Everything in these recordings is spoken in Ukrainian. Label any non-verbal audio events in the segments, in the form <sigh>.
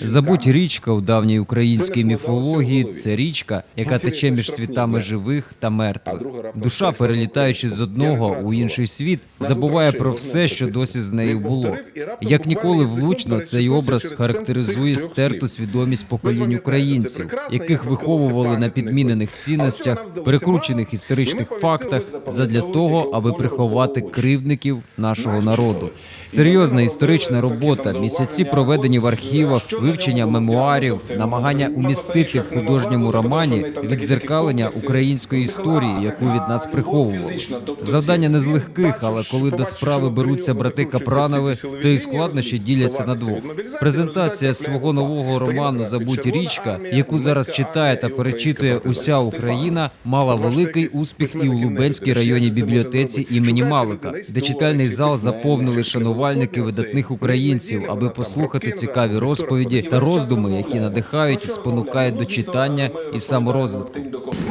Забудь річка у давній українській міфології. Це річка, яка тече між світами живих та мертвих. Душа, перелітаючи з одного у інший світ, забуває про все, що досі з нею було. Як ніколи влучно цей образ характеризує стерту свідомість поколінь українців, яких виховували на підмінених цінностях, перекручених історичних фактах, задля того, аби приховати кривдників нашого народу. Серйозна історична робота, місяці проведені в архівах, вивчення мемуарів, цей намагання умістити в художньому романі комплекси. української історії, яку від нас приховували. тобто Завдання не з легких, але коли до справи беруться брати Капранови, то і складнощі діляться на двох. Презентація свого нового роману Забудь річка, яку зараз читає та перечитує уся Україна, мала великий успіх і у Лубенській районній бібліотеці імені Малика, де читальний зал заповнили шанувальники видатних українців, аби послухати цікаві розповіді Вівторок, та роздуми, які надихають і спонукають до читання і саморозвитку.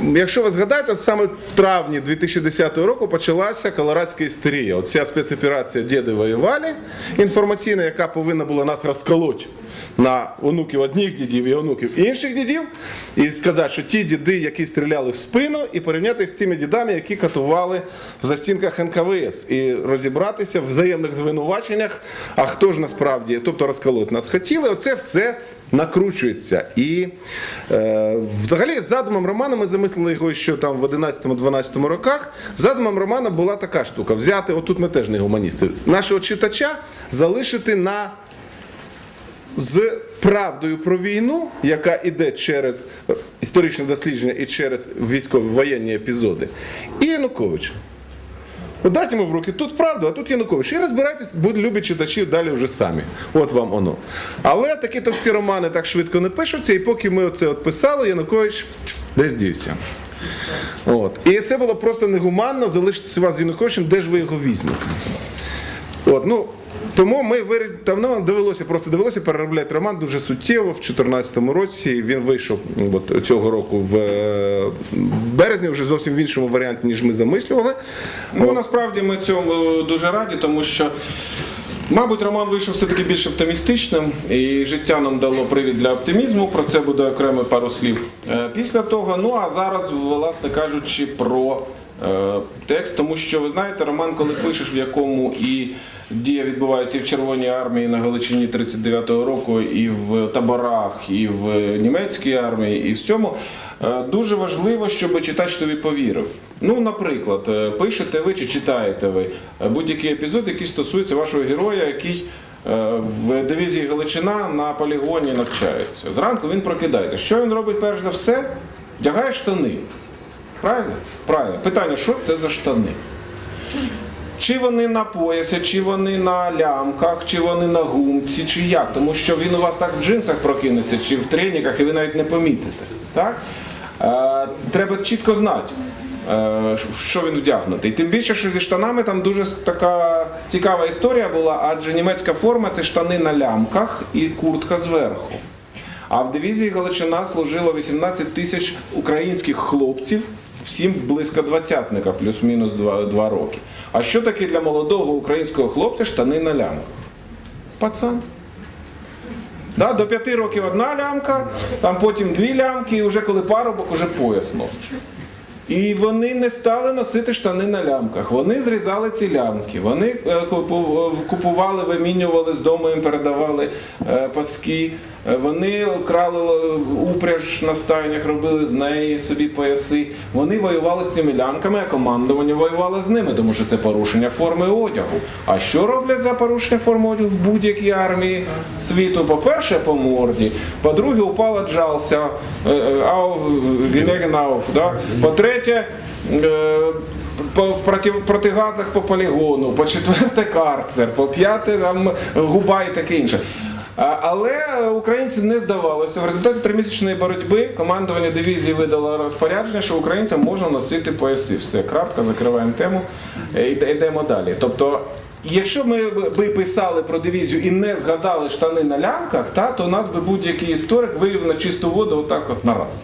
Якщо ви згадаєте, саме в травні 2010 року почалася колорадська істерія. Оця спецоперація Діди воювали інформаційна, яка повинна була нас розколоти на онуків одних дідів і онуків інших дідів, і сказати, що ті діди, які стріляли в спину, і порівняти їх з тими дідами, які катували в застінках НКВС, і розібратися в взаємних звинуваченнях, а хто ж насправді, тобто розколоти нас хотіли. Оце все накручується. І е, взагалі задумом романа ми замислили його ще там в 11-12 роках. Задумом романа була така штука: взяти, отут ми теж не гуманісти, нашого читача залишити на з правдою про війну, яка йде через е, історичне дослідження і через військові воєнні епізоди, і Януковича. Дайте йому в руки тут правду, а тут Янукович. І розбирайтесь, будь любі читачі далі вже самі. От вам воно. Але такі то всі романи так швидко не пишуться, і поки ми оце от писали, Янукович десь дівся. От. І це було просто негуманно залишитися вас з Януковичем, де ж ви його візьмете. От, ну, тому ми давно довелося, просто довелося переробляти роман дуже суттєво в 2014 році. Він вийшов от, цього року в е, березні, вже зовсім в іншому варіанті, ніж ми замислювали. Ну насправді ми цьому дуже раді, тому що. Мабуть, роман вийшов все-таки більш оптимістичним, і життя нам дало привід для оптимізму. Про це буде окремо пару слів е, після того. Ну а зараз, власне кажучи, про е, текст, тому що ви знаєте, роман, коли пишеш, в якому і дія відбувається і в Червоній армії на Галичині 39-го року, і в таборах, і в німецькій армії, і в цьому. Е, Дуже важливо, щоб читач тобі повірив. Ну, наприклад, е, пишете ви чи читаєте ви е, будь-який епізод, який стосується вашого героя, який е, в дивізії Галичина на полігоні навчається. Зранку він прокидається. Що він робить перш за все? Вдягає штани. Правильно? Правильно. Питання, що це за штани? Чи вони на поясі, чи вони на лямках, чи вони на гумці, чи як? Тому що він у вас так в джинсах прокинеться, чи в треніках, і ви навіть не помітите. Так? Е, треба чітко знати, е, що він вдягнутий. Тим більше, що зі штанами там дуже така цікава історія була, адже німецька форма це штани на лямках і куртка зверху. А в дивізії Галичина служило 18 тисяч українських хлопців, всім близько двадцятника, плюс-мінус два, роки. А що таке для молодого українського хлопця штани на лямках? Пацан. Да, до п'яти років одна лямка, там потім дві лямки, і вже коли парубок, уже пояс носить. І вони не стали носити штани на лямках. Вони зрізали ці лямки. Вони е, купували, вимінювали з дому, їм передавали е, паски. Е, Вони крали е, упряж на стайнях, робили з неї собі пояси. Вони воювали з цими лямками, а командування воювало з ними, тому що це порушення форми одягу. А що роблять за порушення форми одягу в будь-якій армії світу? По-перше, по морді, по-друге, упала джался, е, е, ау, да? по-третє, е, по, протигазах по полігону, по четверте <laughs> карцер, по п'яте там губа і таке інше. Але українці не здавалися. В результаті тримісячної боротьби командування дивізії видало розпорядження, що українцям можна носити пояси. Все, крапка, закриваємо тему е, і йдемо далі. Тобто, якщо ми би писали про дивізію і не згадали штани на лямках, та, то нас би будь-який історик вивів на чисту воду отак от на раз.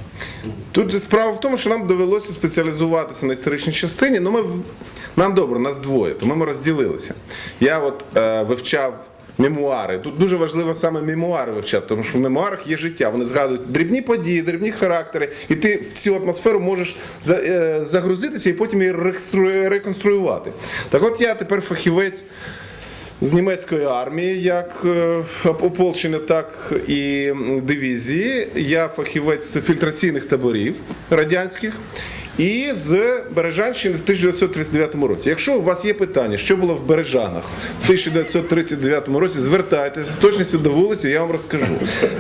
Тут справа в тому, що нам довелося спеціалізуватися на історичній частині. Ну, ми нам добре, нас двоє, тому ми розділилися. Я от е, вивчав Мемуари. Тут дуже важливо саме мемуари вивчати, тому що в мемуарах є життя. Вони згадують дрібні події, дрібні характери, і ти в цю атмосферу можеш е, загрузитися і потім її реконструювати. Так от я тепер фахівець з німецької армії, як е, ополчення, так і дивізії. Я фахівець фільтраційних таборів радянських. І з Бережанщини в 1939 році. Якщо у вас є питання, що було в Бережанах в 1939 році, звертайтеся з точністю до вулиці, я вам розкажу.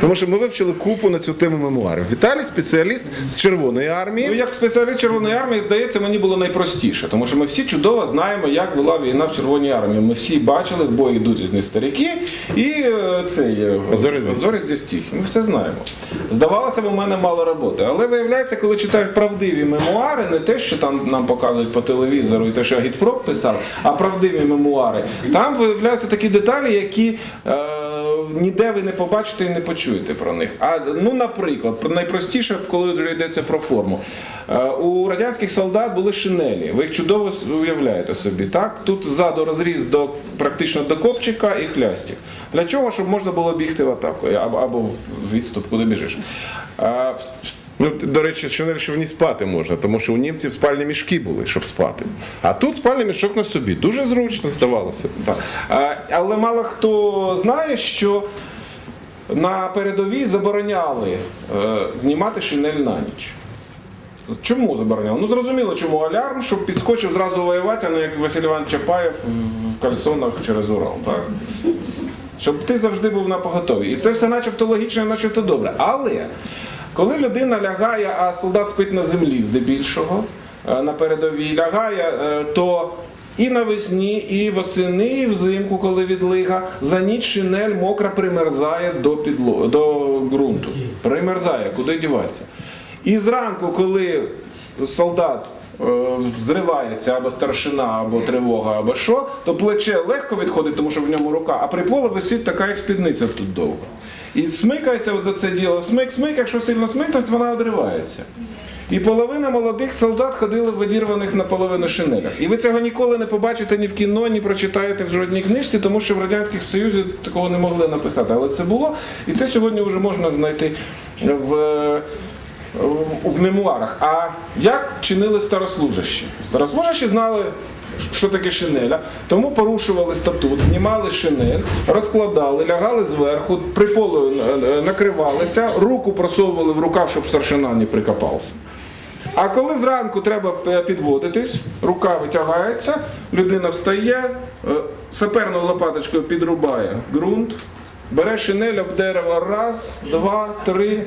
Тому що ми вивчили купу на цю тему мемуарів. Віталій спеціаліст з Червоної армії. Ну, як спеціаліст Червоної армії, здається, мені було найпростіше, тому що ми всі чудово знаємо, як була війна в Червоній армії. Ми всі бачили, в бої йдуть одні старики і е, цей зорі здесь тихі. Ми все знаємо. Здавалося б, у мене мало роботи. Але виявляється, коли читають правдиві мемуари, не те, що там нам показують по телевізору, і те, що Агітпроп писав, а правдиві мемуари, там виявляються такі деталі, які. Е, Ніде ви не побачите і не почуєте про них. А ну, наприклад, найпростіше, коли йдеться про форму. Е, У радянських солдат були шинелі. Ви їх чудово уявляєте собі. Так? Тут ззаду розріз до практично до копчика і хлястик. Для чого? Щоб можна було бігти в атаку або, або в відступ, куди біжиш. Ну, до речі, що в ній спати можна, тому що у німців спальні мішки були, щоб спати. А тут спальний мішок на собі. Дуже зручно здавалося. Так. Е, Але мало хто знає, що на передовій забороняли е, знімати шинель на ніч. Чому забороняли? Ну зрозуміло, чому алярм, щоб підскочив зразу воювати, а не як Василь Іван Чапаєв в кальсонах через Урал. Так? Щоб ти завжди був на поготові. І це все начебто логічно, начебто добре. Але коли людина лягає, а солдат спить на землі здебільшого, е, на передовій лягає, е, то і навесні, і восени, і взимку, коли відлига, за ніч шинель мокра примерзає до, підло... до ґрунту. Примерзає, куди діватися. І зранку, коли солдат е, зривається або старшина, або тривога, або що, то плече легко відходить, тому що в ньому рука, а при поле висить така, як спідниця тут довго. І смикається от за це діло. Смик, смик, якщо сильно смикнуть, вона одривається. І половина молодих солдат ходили в одірваних наполовину шинелях. І ви цього ніколи не побачите ні в кіно, ні прочитаєте в жодній книжці, тому що в Радянському Союзі такого не могли написати. Але це було, і це сьогодні вже можна знайти в, в, в мемуарах. А як чинили старослужащі? Старослужащі знали. Що таке шинеля? Тому порушували статут, знімали шинель, розкладали, лягали зверху, приполою е, накривалися, руку просовували в рукав, щоб старшина не прикопався. А коли зранку треба е, підводитись, рука витягається, людина встає, е, саперною лопаточкою підрубає ґрунт, бере шинель об дерево, раз, два, три,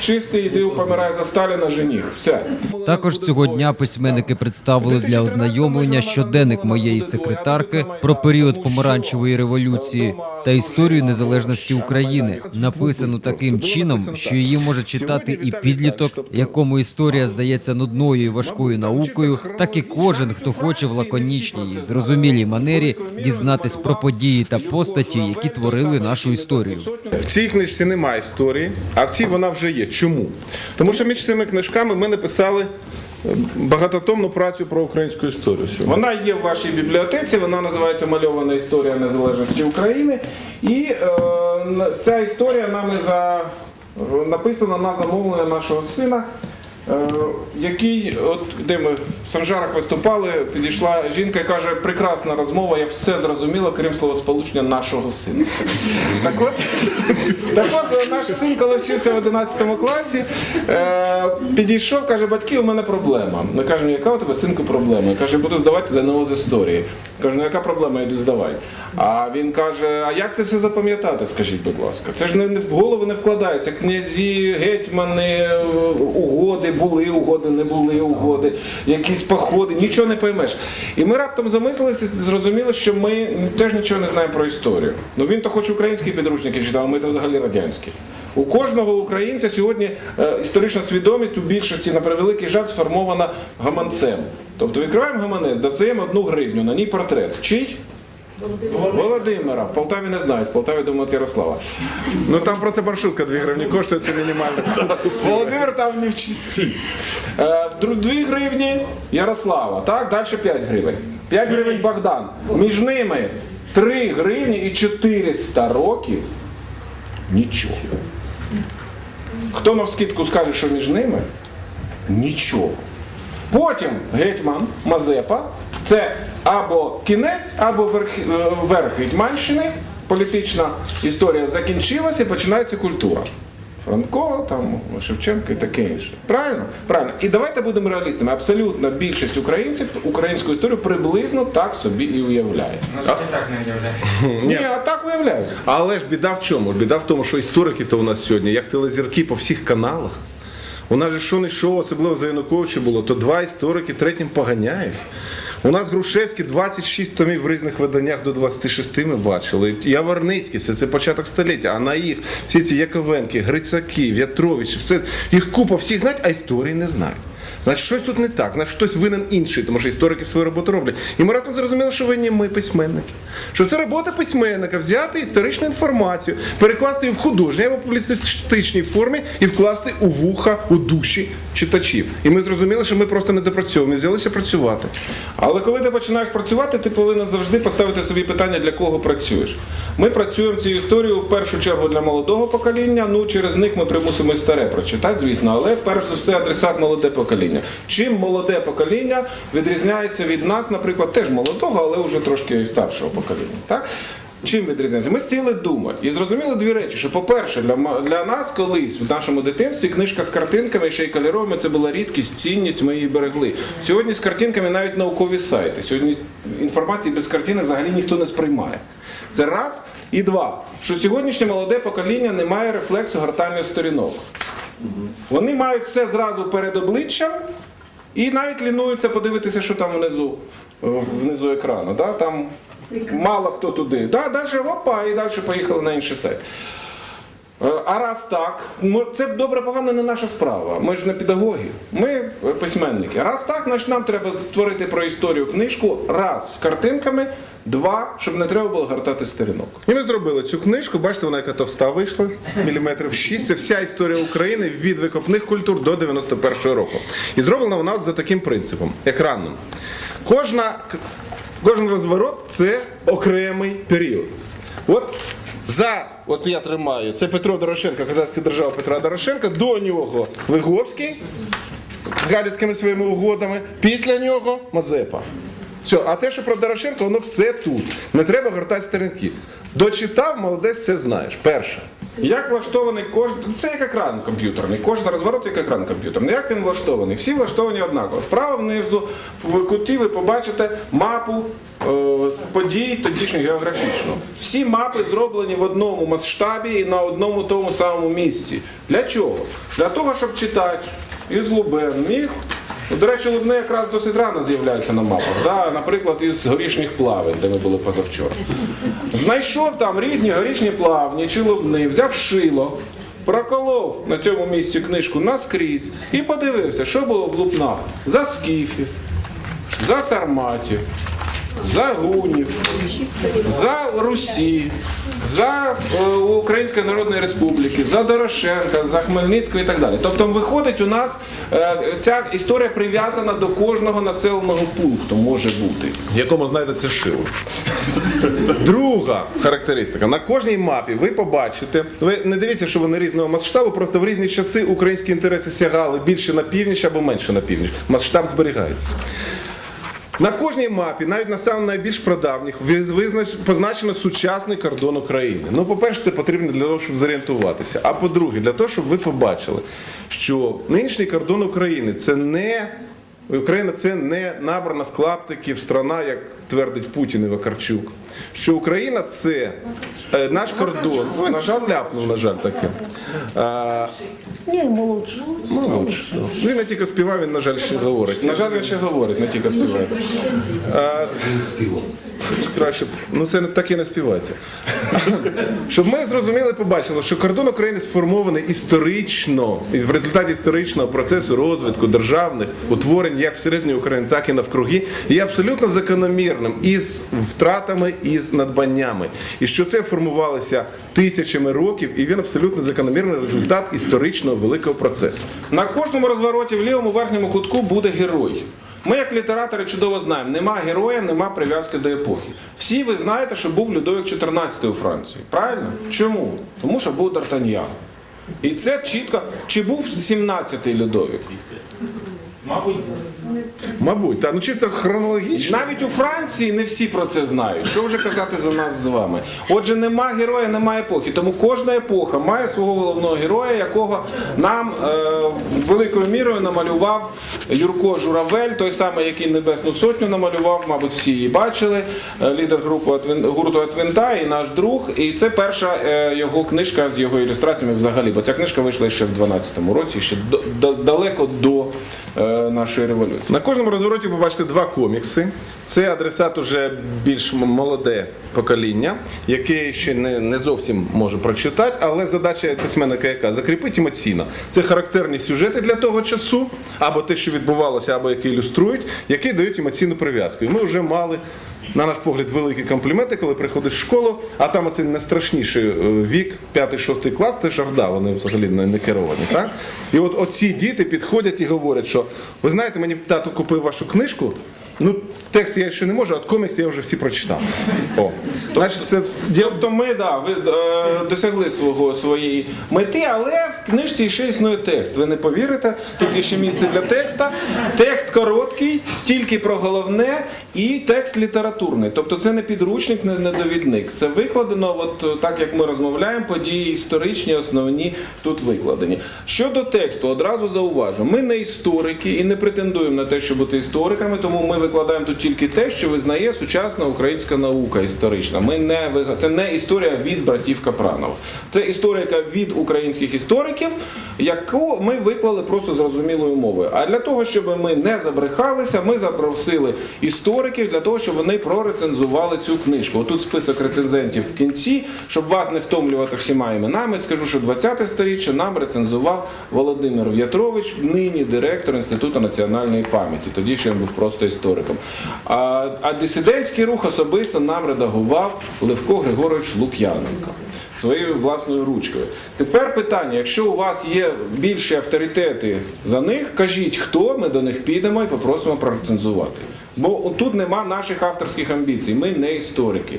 чистий, іди помирає за Сталіна, жених. Все. Також цього дня письменники представили для ознайомлення щоденник моєї секретарки про період помаранчевої революції та історію незалежності України, написану таким чином, що її може читати і підліток, якому історія здається нудною і важкою наукою, так і кожен, хто хоче в лаконічній зрозумілій манері дізнатись про події та постаті, які творили нашу історію. В цій книжці немає історії, а в цій вона вже є. Чому? Тому що між цими книжками ми написали е, багатотомну працю про українську історію. сьогодні. Вона є в вашій бібліотеці, вона називається Мальована історія незалежності України. І е, ця історія нами за, написана на замовлення нашого сина. Е, Який, от де ми в Санжарах виступали, підійшла жінка і каже, прекрасна розмова, я все зрозуміла, крім словосполучення нашого сина. Так от, так от наш син, коли вчився в 11 класі, е, підійшов, каже, батьки, у мене проблема. Ми кажемо, яка у тебе синку проблема? Каже, буду здавати ЗНО з історії. Кажу, ну яка проблема, іди здавай. А він каже: а як це все запам'ятати, скажіть, будь ласка? Це ж не, в голову не вкладається. Князі, гетьмани, угоди, були угоди, не були угоди, якісь походи, нічого не поймеш. І ми раптом замислилися, зрозуміли, що ми теж нічого не знаємо про історію. Ну він то хоч українські підручники читав, а ми то взагалі радянські. У кожного українця сьогодні е, історична свідомість у більшості на превеликий жаль сформована гаманцем. Тобто відкриваємо гаманець, достаємо одну гривню, на ній портрет. Чий? Володимира. В Полтаві не знають, в Полтаві думають Ярослава. Ну там просто маршрутка 2 гривні коштує, це мінімально. Володимир там не в чисті. Е, 2 гривні Ярослава, так, далі 5 гривень. 5 гривень Богдан. Між ними 3 гривні і 400 років нічого. Хто навскидку скаже, що між ними? Нічого. Потім гетьман Мазепа це або кінець, або верх, е, верх Гетьманщини. Політична історія закінчилася і починається культура. Франко, там, Шевченко і таке інше. Правильно? Правильно. І давайте будемо реалістами. Абсолютна більшість українців українську історію приблизно так собі і уявляє. І так не уявляється. Ні, а так уявляють. Але ж біда в чому? Біда в тому, що історики то у нас сьогодні, як телезірки по всіх каналах. У нас же що не що, особливо за Януковича було, то два історики третім поганяють. У нас Грушевський 26 томів в різних виданнях до 26 ми бачили. Яворницький, це, це початок століття, а на їх всі ці Яковенки, Грицаки, В'ятровичі, все, їх купа всіх знають, а історії не знають. Значить, щось тут не так, значить хтось винен інший, тому що історики свою роботу роблять. І ми раптом зрозуміли, що винні ми письменники. Що це робота письменника взяти історичну інформацію, перекласти її в художній або публіцистичній формі і вкласти у вуха, у душі читачів. І ми зрозуміли, що ми просто не допрацьовуємо, взялися працювати. Але коли ти починаєш працювати, ти повинен завжди поставити собі питання, для кого працюєш. Ми працюємо цю історію в першу чергу для молодого покоління. Ну через них ми примусимо старе прочитати, звісно, але перш за все адресат молоде покоління. Чим молоде покоління відрізняється від нас, наприклад, теж молодого, але вже трошки старшого покоління. Так? Чим відрізняється? Ми сіли думати і зрозуміли дві речі: що, по-перше, для, для нас колись в нашому дитинстві книжка з картинками, ще й кольоровими, це була рідкість, цінність, ми її берегли. Сьогодні з картинками навіть наукові сайти. Сьогодні інформації без картинок взагалі ніхто не сприймає. Це раз. І два, що сьогоднішнє молоде покоління не має рефлексу гортання сторінок. Вони мають все зразу перед обличчям і навіть лінуються подивитися, що там внизу, е, внизу екрану. Да? Там мало хто туди. Да, далі опа, і далі поїхали на інший сайт. Е, А раз так, це добре погано не наша справа. Ми ж не педагоги, ми е, письменники. Раз так, значить нам треба створити про історію книжку. Раз з картинками, два, щоб не треба було гортати сторінок. І ми зробили цю книжку. Бачите, вона яка товста вийшла, міліметрів 6. Це вся історія України від викопних культур до 91-го року. І зроблена вона за таким принципом екранним. Кожна, кожен розворот це окремий період. От за, от я тримаю, це Петро Дорошенко, Казацька держава Петра Дорошенка, до нього Виговський з галіцькими своїми угодами, після нього Мазепа. Все, а те, що про Дорошенка, воно все тут. Не треба гортати сторінки. Дочитав, молодець, все знаєш. Перше. Як влаштований кожен. Це як екран комп'ютерний. Кожен розворот як екран комп'ютерний. Як він влаштований? Всі влаштовані однаково. Справа внизу, в куті ви побачите мапу е, подій тодішньої географічно. Всі мапи зроблені в одному масштабі і на одному тому самому місці. Для чого? Для того, щоб читач із Лубен міг. До речі, Лубни якраз досить рано з'являється на мапах. Да? Наприклад, із горішніх плавень, де ми були позавчора. Знайшов там рідні горішні плавні чи лубни, взяв шило, проколов на цьому місці книжку наскрізь і подивився, що було в лубнах за скіфів, за сарматів, за гунів, за Русі, за е, Української Народної Республіки, за Дорошенка, за Хмельницького і так далі. Тобто виходить у нас е, ця історія прив'язана до кожного населеного пункту, може бути. В якому знайдеться шило. Друга характеристика. На кожній мапі ви побачите, ви не дивіться, що вони різного масштабу, просто в різні часи українські інтереси сягали більше на північ або менше на північ. Масштаб зберігається. На кожній мапі, навіть на самих найбільш прадавніх, ви- позначено сучасний кордон України. Ну, по-перше, це потрібно для того, щоб зорієнтуватися. А по-друге, для того, щоб ви побачили, що нинішній кордон України це не Україна це не набрана з клаптиків страна, як твердить Путін і Вакарчук. Що Україна це е, наш кордон. Ну, на жаль, ляпнув, на жаль, таке. А, ні, молодше. Молодше. Ну, і не тільки співав, він, на жаль, ще говорить. На жаль, він ще говорить, не тільки співає. А, краще, ну це так і не співається. Щоб ми зрозуміли, побачили, що кордон України сформований історично, і в результаті історичного процесу розвитку державних утворень як всередині України, так і навкруги, є абсолютно закономірним із втратами і з надбаннями. І що це формувалося тисячами років, і він абсолютно закономірний результат історичного великого процесу. На кожному розвороті в лівому верхньому кутку буде герой. Ми, як літератори, чудово знаємо, нема героя, нема прив'язки до епохи. Всі ви знаєте, що був Людовик 14 у Франції. Правильно? Чому? Тому що був Д'Артаньян. І це чітко. Чи був 17-й Людовик? Мабуть, Мабуть, та ну чисто хронологічно. Навіть у Франції не всі про це знають. Що вже казати за нас з вами? Отже, нема героя, нема епохи. Тому кожна епоха має свого головного героя, якого нам е, великою мірою намалював Юрко Журавель, той самий, який Небесну Сотню намалював, мабуть, всі її бачили. е, Лідер групи «Атвін- гурту Атвінта і наш друг. І це перша е, його книжка з його ілюстраціями взагалі. Бо ця книжка вийшла ще в 12-му році, ще до- далеко до е, нашої революції. На кожному розвороті побачите два комікси. Це адресат уже більш молоде покоління, яке ще не, не зовсім може прочитати, але задача письменника яка? закріпить емоційно. Це характерні сюжети для того часу, або те, що відбувалося, або які ілюструють, які дають емоційну прив'язку. І ми вже мали. На наш погляд, великі компліменти, коли приходиш в школу, а там оцей найстрашніший е, вік, 5-6 клас, це жарда, вони взагалі не, керовані. Так? І от оці діти підходять і говорять, що ви знаєте, мені тато купив вашу книжку. Ну, текст я ще не можу, а от комікс я вже всі прочитав. О. Значить, це вс- діл- Тобто ми да, ви е, досягли свого своєї мети, але в книжці ще існує текст. Ви не повірите, тут є ще місце для текста. Текст короткий, тільки про головне, і текст літературний. Тобто це не підручник, не, не довідник. Це викладено, от е, так як ми розмовляємо, події історичні, основні тут викладені. Щодо тексту, одразу зауважу, ми не історики і не претендуємо на те, щоб бути істориками, тому ми викладаємо тут тільки те, що визнає сучасна українська наука історична. Ми не це не історія від братів Капранова. Це історія від українських істориків, яку ми виклали просто зрозумілою мовою. А для того, щоб ми не забрехалися, ми запросили істориків для того, щоб вони прорецензували цю книжку. Отут список рецензентів в кінці, щоб вас не втомлювати всіма іменами. Скажу, що 20-те сторіччя нам рецензував Володимир В'ятрович, нині директор Інституту національної пам'яті. Тоді ще він був просто істориком. А, а дисидентський рух особисто нам редагував Левко Григорович Лук'яненко. Своєю власною ручкою. Тепер питання: якщо у вас є більші авторитети за них, кажіть, хто ми до них підемо і попросимо прорецензувати. Бо тут нема наших авторських амбіцій. Ми не історики.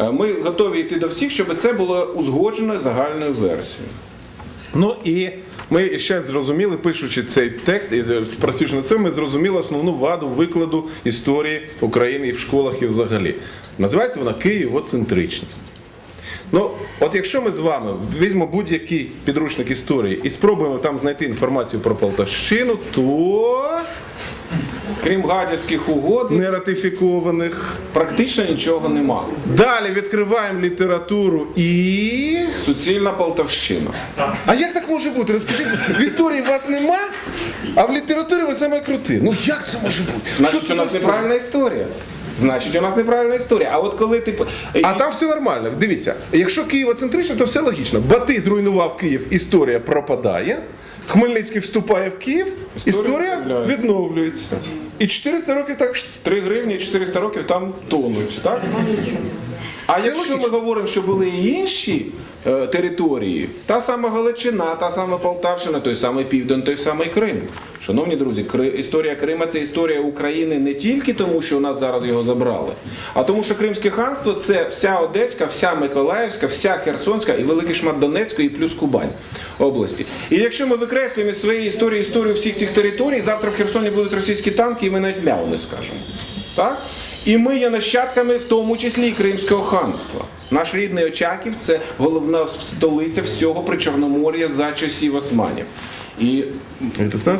Е, Ми готові йти до всіх, щоб це було узгоджено загальною версією. Ну і ми ще зрозуміли, пишучи цей текст і працюючи над цим, ми зрозуміли основну ваду викладу історії України і в школах, і взагалі. Називається вона Києвоцентричність. Ну, от якщо ми з вами візьмемо будь-який підручник історії і спробуємо там знайти інформацію про Полтавщину, то Крім гадяцьких угод, не ратифікованих. практично нічого нема. Далі відкриваємо літературу і. Суцільна Полтавщина. А як так може бути? Розкажіть, в історії вас нема, а в літературі ви саме крути. Ну як це може бути? Значить, це у нас неправильна історія. Значить, у нас неправильна історія. А от коли ти. А там все нормально. Дивіться, якщо Києвоцентрично, то все логічно. Батий зруйнував Київ, історія пропадає. Хмельницький вступає в Київ, Історія історія відновлюється. І 400 років так. шт. 3 гривні і 400 років там тонуть, так? А Це якщо ми говоримо, що були і інші е, території, та сама Галичина, та сама Полтавщина, той самий Південь, той самий Крим. Шановні друзі, Кри- історія Крима це історія України не тільки тому, що у нас зараз його забрали, а тому, що Кримське ханство це вся Одеська, вся Миколаївська, вся Херсонська і великий шмат Донецької, і плюс Кубань області. І якщо ми викреслюємо із своєї історії історію всіх цих територій, завтра в Херсоні будуть російські танки, і ми навіть мяу не скажемо. Так? І ми є нащадками, в тому числі і Кримського ханства. Наш рідний Очаків це головна столиця всього Причорномор'я за часів османів. І,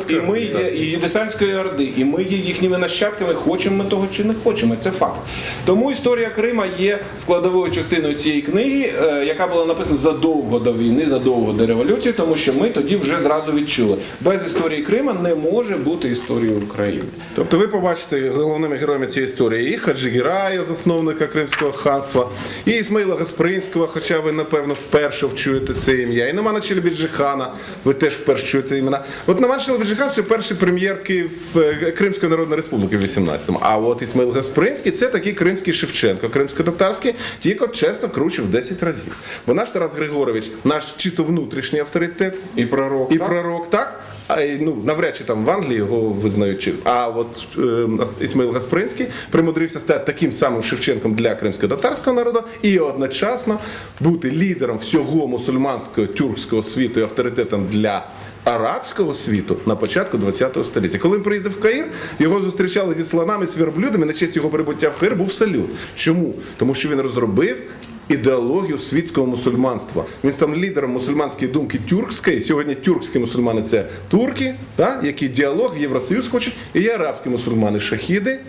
і ми є і Десантської Орди, і ми є їхніми нащадками, хочемо ми того чи не хочемо. Це факт. Тому історія Крима є складовою частиною цієї книги, е, яка була написана задовго до війни, задовго до революції, тому що ми тоді вже зразу відчули. Без історії Крима не може бути історії України. Тобто ви побачите головними героями цієї історії і Хаджі Гірая, засновника Кримського ханства, і Ісмаїла Гаспринського, хоча ви, напевно, вперше вчуєте це ім'я, і Намана Челебіджихана, ви теж вперше чуєте запам'ятовуєте імена. От Наван Шелебеджихан це перший прем'єр Київ е, Кримської Народної Республіки в 18-му. А от Ісмаїл Гаспринський це такий кримський Шевченко, кримсько-татарський, тільки чесно круче в 10 разів. Бо наш Тарас Григорович, наш чисто внутрішній авторитет, І пророк. і так? пророк, так? А, ну, навряд чи там в Англії його визнають. чи- А от е, Ісмаїл Гаспринський примудрився стати таким самим Шевченком для кримсько-татарського народу і одночасно бути лідером всього мусульманського тюркського світу і авторитетом для арабського світу на початку ХХ століття. Коли він приїздив в Каїр, його зустрічали зі слонами, сверблюдами. На честь його прибуття в Каїр був салют. Чому? Тому що він розробив ідеологію світського мусульманства. Він став лідером мусульманської думки тюркської. Сьогодні тюркські мусульмани це турки, да, які діалог Євросоюз хочуть, і є арабські мусульмани, шахіди,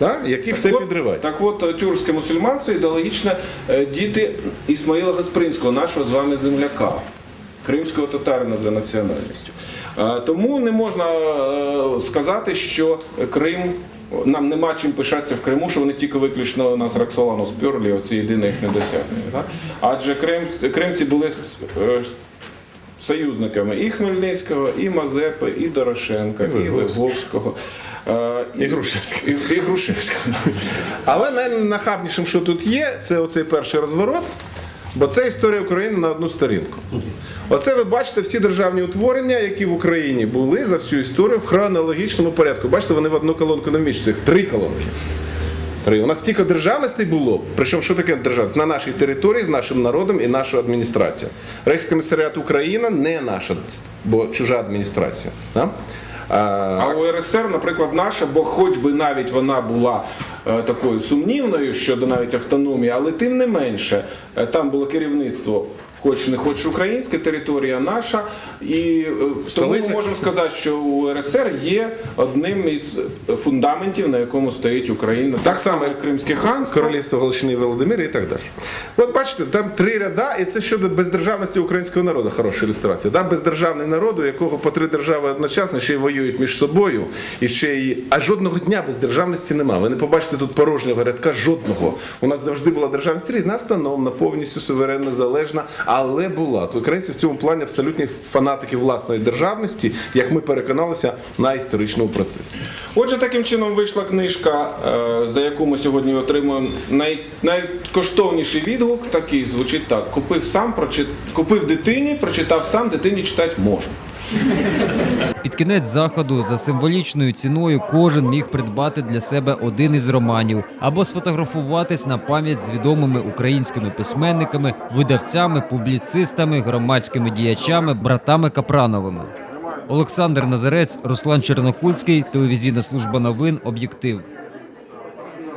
да, які все от- підривають. Так от е, тюркське мусульманство ідеологічне е, діти Ісмаїла Гаспринського, нашого з вами земляка, кримського татарина за національністю. Е, Тому не можна е, сказати, що Крим. Нам нема чим пишатися в Криму, що вони тільки виключно нас Роксолану сперли, оце єдине їхнє досягнення. Так? Адже Крим, кримці були е, союзниками і Хмельницького, і Мазепи, і Дорошенка, і Виговського. е, І Грушевського. І, і Грушевського. Але найнахабнішим, що тут є, це оцей перший розворот, бо це історія України на одну сторінку. Оце ви бачите всі державні утворення, які в Україні були за всю історію в хронологічному порядку. Бачите, вони в одну колонку не вміщуються, три колонки. Три. У нас стільки державностей було. Причому що таке державність? На нашій території з нашим народом і нашою адміністрацією. Рейхскомісаріат Україна не наша, бо чужа адміністрація. А, А УРСР, наприклад, наша, бо хоч би навіть вона була такою сумнівною щодо навіть автономії, але тим не менше, е, там було керівництво. Хоч не хоч українська територія наша, і е, тому ми можемо сказати, що УРСР є одним із фундаментів, на якому стоїть Україна. Так само, як Кримське ханство. Королівство Галичини і Володимира і так далі. От бачите, там три ряда, і це щодо бездержавності українського народу. Хороша ілюстрація. Да? Бездержавний народ, у якого по три держави одночасно ще й воюють між собою, і ще й а жодного дня бездержавності нема. Ви не побачите тут порожнього рядка жодного. У нас завжди була державність різна, автономна, повністю суверенна, залежна, але була. То українці в цьому плані абсолютні фанатики власної державності, як ми переконалися на історичному процесі. Отже, таким чином вийшла книжка, е, за яку ми сьогодні отримуємо най, найкоштовніший відгук. Такий звучить так: купив сам, прочит... купив дитині, прочитав сам, дитині читати можна. Під кінець заходу за символічною ціною кожен міг придбати для себе один із романів або сфотографуватись на пам'ять з відомими українськими письменниками, видавцями, публіцистами, громадськими діячами, братами Капрановими. Олександр Назарець, Руслан Чернокульський, телевізійна служба новин Об'єктив.